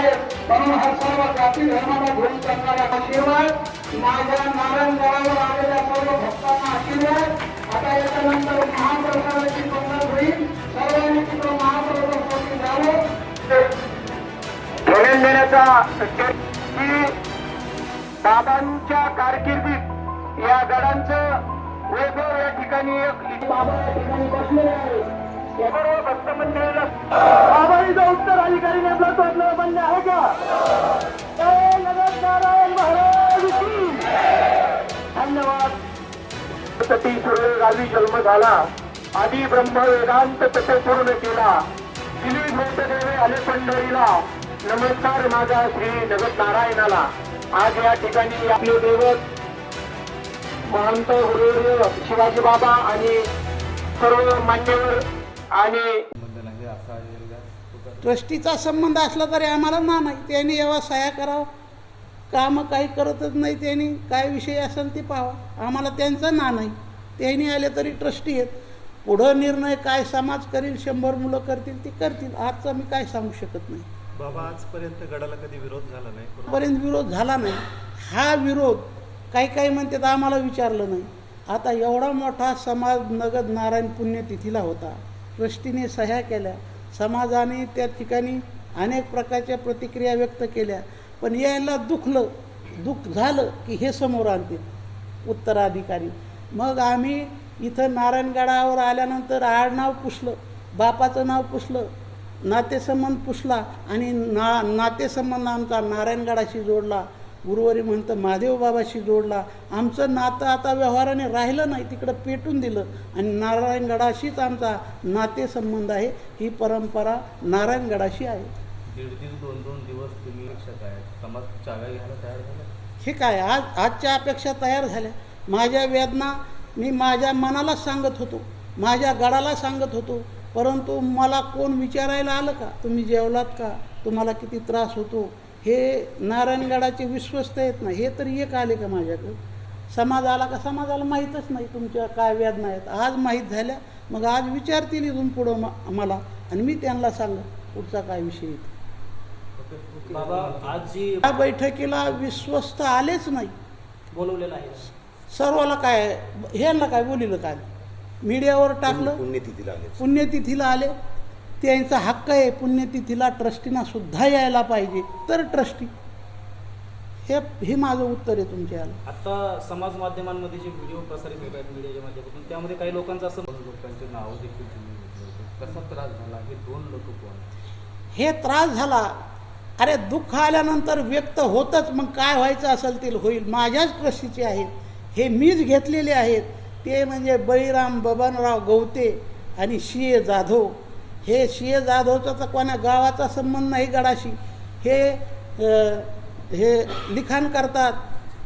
आहे. म्हणून हा सर्व जाती धर्माला घेऊन चालणारा आशीर्वाद माझ्या नारायणगडावर आलेल्या सर्व भक्तांना आशीर्वाद. आता याच्यानंतर महाप्रसादाची पंगत होईल. सर्वांनी तिकडं महाप्रसादासाठी जावं. घेण्यान देण्याचा बाबांच्या कारकिर्दीत या गडांचं वैभव या ठिकाणी एक बाबा या ठिकाणी बसलेले आहे. या उत्तराधिकारी नेमला तो आपल्याला मान्य आहे का? जय जगत महाराज धन्यवाद. सती सूर्य जन्म झाला. आधी ब्रह्म वेदांत तसे पूर्ण केला. दिली भूतदेवे आले पंढरीला. नमस्कार माझा श्री जगत नारायणाला आज या ठिकाणी आपले दैवत महंत गुरुवर्य शिवाजी बाबा आणि सर्व मान्यवर आणि ट्रस्टीचा संबंध असला तरी आम्हाला ना नाही. त्यांनी जेव्हा सह्या करावं. कामं काही करतच नाही त्यांनी. काय विषय असेल ते पाहावा. आम्हाला त्यांचं ना नाही. त्यांनी आले तरी ट्रस्टी आहेत. पुढं निर्णय काय समाज करील शंभर मुलं करतील ते करतील. आजचा मी काय सांगू शकत नाही. बाबा आजपर्यंत गडाला कधी विरोध झाला नाही? पर्यंत विरोध झाला नाही. हा विरोध काही काही म्हणतात आम्हाला विचारलं नाही. आता एवढा मोठा समाज नगद नारायण पुण्यतिथीला होता. दृष्टीने सह्या केल्या. समाजाने त्या ठिकाणी अनेक प्रकारच्या प्रतिक्रिया व्यक्त केल्या. पण यायला दुखलं. दुःख झालं की हे समोर आणते. उत्तराधिकारी. मग आम्ही इथं नारायणगडावर आल्यानंतर आडनाव पुसलं. बापाचं नाव पुसलं. नातेसंबंध पुसला आणि ना नातेसंबंध आमचा नारायणगडाशी जोडला. गुरुवारी म्हणतं महादेव बाबाशी जोडला. आमचं नातं आता व्यवहाराने राहिलं नाही. तिकडं पेटून दिलं. आणि नारायणगडाशीच आमचा नातेसंबंध आहे. ही परंपरा नारायणगडाशी आहे. दीड दीड दोन दोन दिवस तुम्ही शिक्षक आहे समाज चाव्या घ्यायला तयार झाला? हे काय? आज आजच्या अपेक्षा तयार झाल्या. माझ्या वेदना मी माझ्या मनाला सांगत होतो. माझ्या गडाला सांगत होतो. परंतु मला कोण विचारायला आलं का? तुम्ही जेवलात का? तुम्हाला किती त्रास होतो? हे नारायणगडाचे विश्वस्त आहेत ना हे तरी एक आले का माझ्याकडे? समाज आला का समाजाला माहीतच नाही तुमच्या काय वेदना आहेत. आज माहीत झाल्या मग आज विचारतील इथून पुढं म- मला. आणि मी त्यांना सांगत पुढचा काय विषय येतो बाबा आज जी या बैठकीला विश्वस्त आलेच नाही. बोलवलेलं आहे. सर्वाला काय ह्यांना काय बोलिलं काय मीडियावर टाकलं. पुण्यतिथीला आले पुण्यतिथीला आले. त्यांचा हक्क आहे पुण्यतिथीला ट्रस्टीना सुद्धा यायला पाहिजे तर ट्रस्टी हे हे माझं उत्तर आहे तुमच्या याला आता समाज माध्यमांमध्ये जे व्हिडिओ प्रसारित होत आहेत मीडियाच्या माध्यमातून त्यामध्ये काही लोकांचं असं लोकांचे नाव देखील तुम्ही घेतलं होतं. कसा त्रास झाला? हे दोन लोक कोण हे त्रास झाला. अरे दुःख आल्यानंतर व्यक्त होतच मग काय व्हायचं असेल ते होईल. माझ्याच ट्रस्टीचे आहेत. हे मीच घेतलेले आहेत. ते म्हणजे बळीराम बबनराव गवते आणि शिये जाधव. हे शिये जाधवचा तर कोणा गावाचा संबंध नाही गडाशी. हे हे लिखाण करतात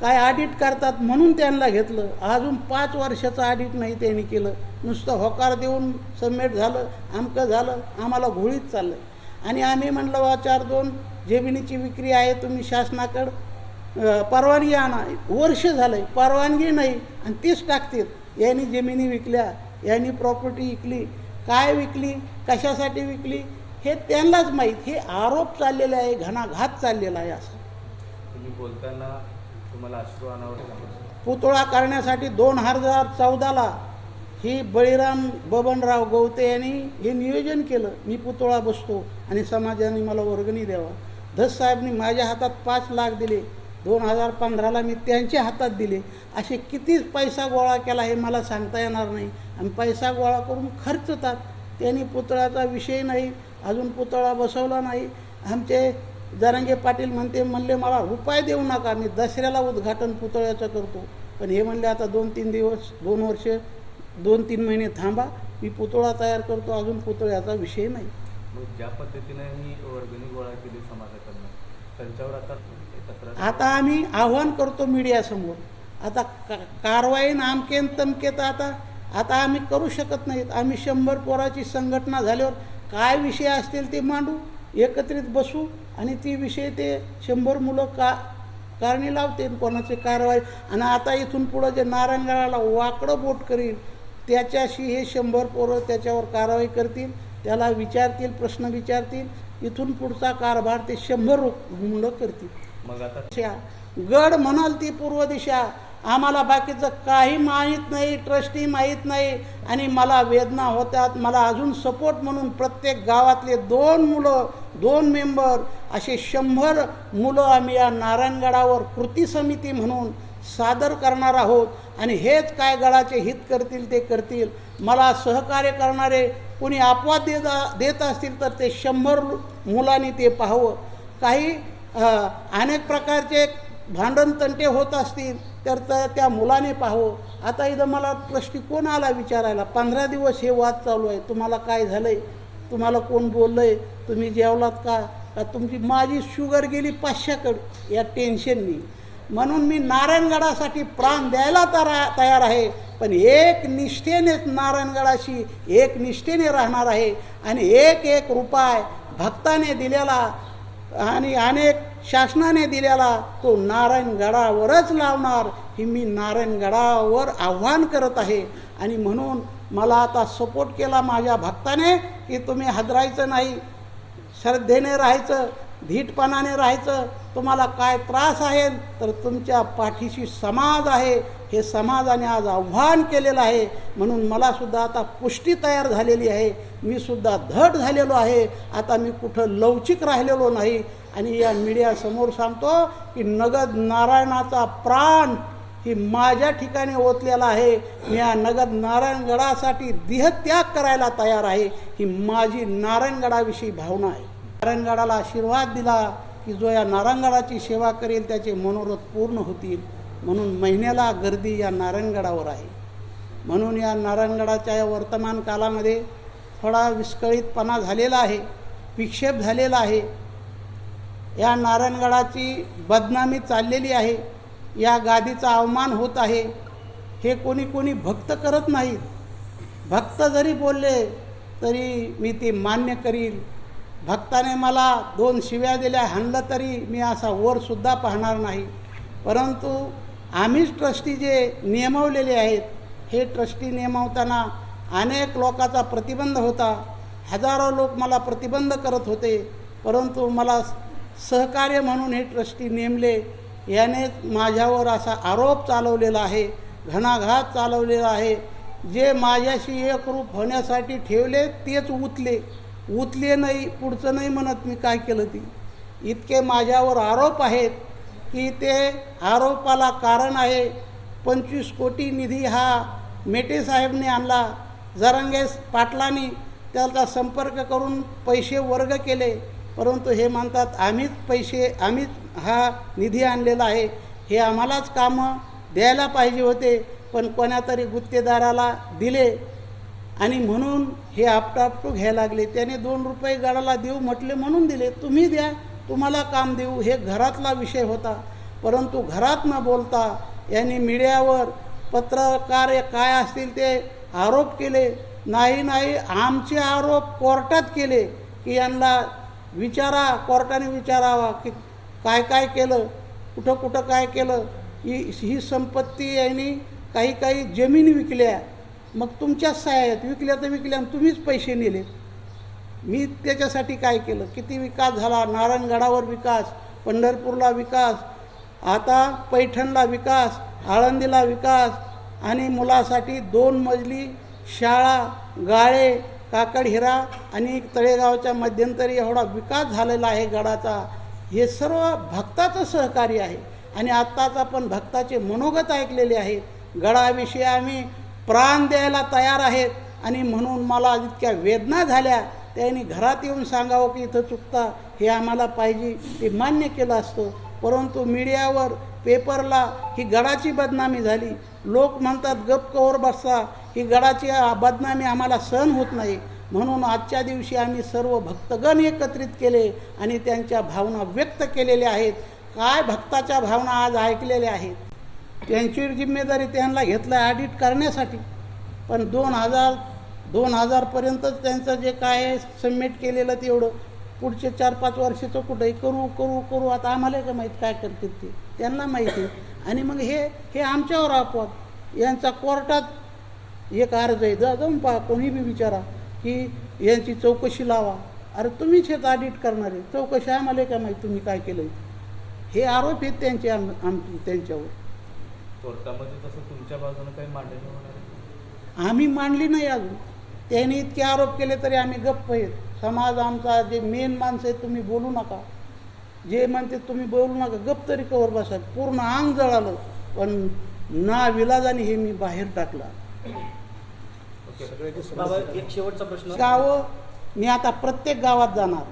काय ऑडिट करतात म्हणून त्यांना घेतलं. अजून पाच वर्षाचं ऑडिट नाही त्यांनी केलं. नुसतं होकार देऊन सबमिट झालं आमकं झालं आम्हाला घोळीत चाललं आणि आम्ही म्हणलं बा चार दोन जमिनीची विक्री आहे तुम्ही शासनाकडं परवानगी आणा. वर्ष झालं परवानगी नाही. आणि तीच टाकतात यांनी जमिनी विकल्या यांनी प्रॉपर्टी विकली. काय विकली कशासाठी विकली हे त्यांनाच माहीत. हे आरोप चाललेले आहे घणाघात चाललेला आहे असं. तुम्ही बोलताना तुम्हाला अश्रू अनावर पुतळा करण्यासाठी दोन हजार चौदाला ही बळीराम बबनराव गवते यांनी हे नियोजन केलं. मी पुतळा बसतो आणि समाजाने मला वर्गणी द्यावा. धस साहेबनी माझ्या हातात पाच लाख दिले. दोन हजार पंधराला मी त्यांच्या हातात दिले. असे किती पैसा गोळा केला हे मला सांगता येणार नाही. आणि पैसा गोळा करून खर्चतात त्यांनी पुतळ्याचा विषय नाही अजून पुतळा बसवला नाही. आमचे जरांगे पाटील म्हणते म्हणले मला रुपये देऊ नका मी दसऱ्याला उद्घाटन पुतळ्याचं करतो. पण हे म्हणले आता दोन तीन दिवस दोन वर्ष दोन तीन महिने थांबा मी पुतळा तयार करतो अजून पुतळ्याचा विषय नाही. ज्या पद्धतीने ही वर्गणी गोळा केली समाजाकडनं त्यांच्यावर आता आता आम्ही आव्हान करतो मीडियासमोर आता का कारवाई नामकेन तमकेत आता आता आम्ही करू शकत नाहीत. आम्ही शंभर पोराची संघटना झाल्यावर काय विषय असतील ते मांडू एकत्रित बसू आणि ती विषय ते शंभर मुलं का कारणी लावते कोणाची कारवाई. आणि आता इथून पुढं जे नारायणगडाला वाकडं बोट करील त्याच्याशी हे शंभर पोरं त्याच्यावर कारवाई करतील त्याला विचारतील प्रश्न विचारतील. इथून पुढचा कारभार ते शंभर मुलं करतील. मग आता गड म्हणाल ती पूर्व दिशा. आम्हाला बाकीचं काही माहीत नाही ट्रस्टी माहीत नाही. आणि मला वेदना होतात. मला अजून सपोर्ट म्हणून प्रत्येक गावातले दोन मुलं दोन मेंबर असे शंभर मुलं आम्ही या नारायणगडावर कृती समिती म्हणून सादर करणार आहोत. आणि हेच काय गडाचे हित करतील ते करतील. मला सहकार्य करणारे कोणी अपवाद देत देत असतील तर ते शंभर मुलांनी ते पाहावं. काही अनेक प्रकारचे भांडण तंटे होत असतील तर त्या मुलाने पाहो. आता इथं मला दृष्टिकोन कोण आला विचारायला? पंधरा दिवस हे वाद चालू आहे. तुम्हाला काय झालं आहे तुम्हाला कोण बोललं आहे तुम्ही जेवलात का? का तुमची माझी शुगर गेली पाचशेकडे. या टेन्शननी. म्हणून मी नारायणगडासाठी प्राण द्यायला तरा तयार आहे. पण एक निष्ठेने नारायणगडाशी एक निष्ठेने राहणार आहे. आणि एक एक रुपाय भक्ताने दिलेला आणि अनेक शासनाने दिलेला तो नारायणगडावरच लावणार हे मी नारायणगडावर आव्हान करत आहे. आणि म्हणून मला आता सपोर्ट केला माझ्या भक्ताने की तुम्ही हदरायचं नाही. श्रद्धेने राहायचं धीटपणाने राहायचं. तुम्हाला काय त्रास आहे तर तुमच्या पाठीशी समाज आहे. हे समाजाने आज आव्हान केलेलं आहे. म्हणून मलासुद्धा आता पुष्टी तयार झालेली आहे. मी सुद्धा धड झालेलो आहे. आता मी कुठं लवचिक राहिलेलो नाही. आणि या मीडियासमोर सांगतो की नगद नारायणाचा प्राण ही माझ्या ठिकाणी ओतलेला आहे. मी या नगद नारायणगडासाठी देहत्याग करायला तयार आहे. ही माझी नारायणगडाविषयी भावना आहे. नारायणगडाला आशीर्वाद दिला. की जो या नारायणगडाची सेवा करेल त्याचे मनोरथ पूर्ण होतील. म्हणून महिन्याला गर्दी या नारायणगडावर आहे. म्हणून या नारायणगडाच्या या वर्तमान कालामध्ये थोडा विस्कळीतपणा झालेला आहे विक्षेप झालेला आहे. या नारायणगडाची बदनामी चाललेली आहे. या गादीचा अवमान होत आहे. हे कोणी कोणी भक्त करत नाहीत. भक्त जरी बोलले तरी मी ते मान्य करील भक्ताने मला दोन शिव्या दिल्या हाणलं तरी मी असा वरसुद्धा पाहणार नाही. परंतु आम्हीच ट्रस्टी जे नियमवलेले आहेत हे ट्रस्टी नियमवताना अनेक लोकांचा प्रतिबंध होता. हजारो लोक मला प्रतिबंध करत होते परंतु मला सहकार्य म्हणून हे ट्रस्टी नेमले. याने माझ्यावर असा आरोप चालवलेला आहे घणाघात चालवलेला आहे. जे माझ्याशी एकरूप होण्यासाठी ठेवले तेच उतले. उतले नाही पुढचं नाही म्हणत मी काय केलं ती. इतके माझ्यावर आरोप आहेत की ते आरोपाला कारण आहे. पंचवीस कोटी निधी हा मेटे साहेबने आणला. जरांगे पाटलांनी त्याचा संपर्क करून पैसे वर्ग केले. परंतु हे म्हणतात आम्हीच पैसे आम्हीच हा निधी आणलेला आहे. हे आम्हालाच कामं द्यायला पाहिजे होते. पण कोणातरी गुत्तेदाराला दिले. आणि म्हणून हे आपटापटू घ्यायला लागले. त्याने दोन रुपये गाडाला देऊ म्हटले म्हणून दिले. तुम्ही द्या तुम्हाला काम देऊ. हे घरातला विषय होता. परंतु घरात न बोलता यांनी मीडियावर पत्रकार काय असतील ते आरोप केले. नाही नाही आमचे आरोप कोर्टात केले की यांना विचारा कोर्टाने विचारावा की काय काय केलं कुठं कुठं काय केलं. ही ही संपत्ती यांनी काही काही जमीन विकल्या. मग तुमच्याच सहाय्यात विकल्या तर विकल्या आणि तुम्हीच पैसे नेले. मी त्याच्यासाठी काय केलं? किती विकास झाला? नारायणगडावर विकास पंढरपूरला विकास आता पैठणला विकास आळंदीला विकास आणि मुलासाठी दोन मजली शाळा गाळे काकड हिरा आणि तळेगावच्या मध्यंतरी एवढा विकास झालेला आहे गडाचा. हे सर्व भक्ताचं सहकार्य आहे आणि आत्ताच आपण भक्ताचे मनोगत ऐकलेले आहे. गडाविषयी आम्ही प्राण द्यायला तयार आहेत. आणि म्हणून मला इतक्या वेदना झाल्या. त्यांनी घरात येऊन सांगावं की इथं चुकता. हे आम्हाला पाहिजे. ते मान्य केलं असतं. परंतु मीडियावर पेपरला ही गडाची बदनामी झाली. लोक म्हणतात गप कवर बसता ही गडाची बदनामी आम्हाला सहन होत नाही. म्हणून आजच्या दिवशी आम्ही सर्व भक्तगण एकत्रित केले आणि त्यांच्या भावना व्यक्त केलेल्या आहेत. काय भक्ताच्या भावना आज ऐकलेल्या आहेत? त्यांची जिम्मेदारी त्यांना घेतलं ऑडिट करण्यासाठी. पण दोन हजार दोन हजारपर्यंतच त्यांचं जे काय आहे सबमिट केलेलं तेवढं. पुढचे चार पाच वर्षाचं कुठंही करू करू करू आता आम्हाला काय माहीत काय करतात ते? त्यांना माहिती आणि मग हे हे आमच्यावर आपोआप. यांचा कोर्टात एक अर्ज आहे. जा जाऊन पहा कोणी बी विचारा की यांची चौकशी लावा. अरे तुम्हीच हेच ऑडिट करणारे चौकशी आम्हाला काय माहीत तुम्ही काय केलं हे आरोप आहेत त्यांचे आम आम त्यांच्यावर. कोर्टामध्ये तसं तुमच्या बाजूने काही मांडणी होणार आम्ही मांडली नाही अजून. त्यांनी इतके आरोप केले तरी आम्ही गप्प आहेत. समाज आमचा जे मेन माणसं आहेत तुम्ही बोलू नका. जे म्हणते तुम्ही बोलू नका. गप्प तरी कवर बसा. पूर्ण अंग जळालं. पण ना विलाजाने हे मी बाहेर टाकला. ओके. बाबा एक शेवटचा प्रश्न. गावं मी आता प्रत्येक गावात जाणार.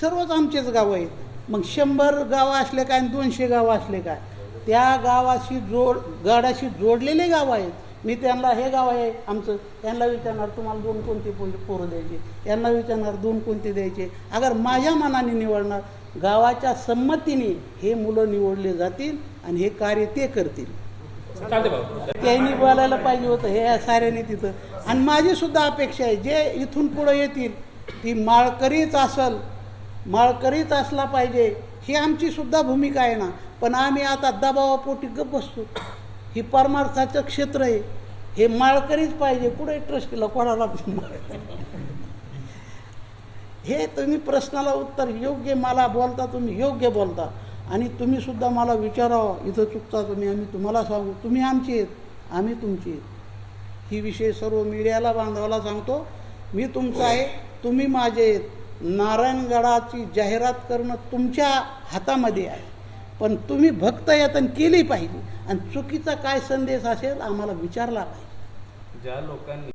सर्वच आमचेच गावं आहेत. मग शंभर गावं असले काय आणि दोनशे गावं असले काय? त्या गावाशी जोड गडाशी जोडलेले गाव आहेत. मी त्यांना हे गाव आहे आमचं. त्यांना विचारणार तुम्हाला दोन कोणते पो पोरं द्यायचे? त्यांना विचारणार दोन कोणते द्यायचे? अगर माझ्या मनाने निवडणार गावाच्या संमतीने हे मुलं निवडले जातील आणि हे कार्य ते करतील. त्यांनी बोलायला पाहिजे होतं हे साऱ्याने तिथं. आणि माझी सुद्धा अपेक्षा आहे जे इथून पुढं येतील ती माळकरीच असल माळकरीच असला पाहिजे. ही आमची सुद्धा भूमिका आहे ना. पण आम्ही आता दबावापोटी गप बसतो. ही परमार्थाचं क्षेत्र आहे. हे माळकरीच पाहिजे. कुठे ट्रस्ट केलं? कोणाला हे तुम्ही प्रश्नाला उत्तर योग्य मला बोलता तुम्ही योग्य बोलता. आणि तुम्ही सुद्धा मला विचारावं. इथं चुकता तुम्ही आम्ही तुम्हाला सांगू. तुम्ही आमची आहेत. आम्ही तुमची आहेत. ही विषय सर्व मीडियाला बांधवाला सांगतो. मी तुमचा आहे. तुम्ही माझे आहेत. नारायणगडाची जाहिरात करणं तुमच्या हातामध्ये आहे. पण तुम्ही भक्त यतन केली पाहिजे. आणि चुकीचा काय संदेश असेल आम्हाला विचारला पाहिजे. ज्या लोकांनी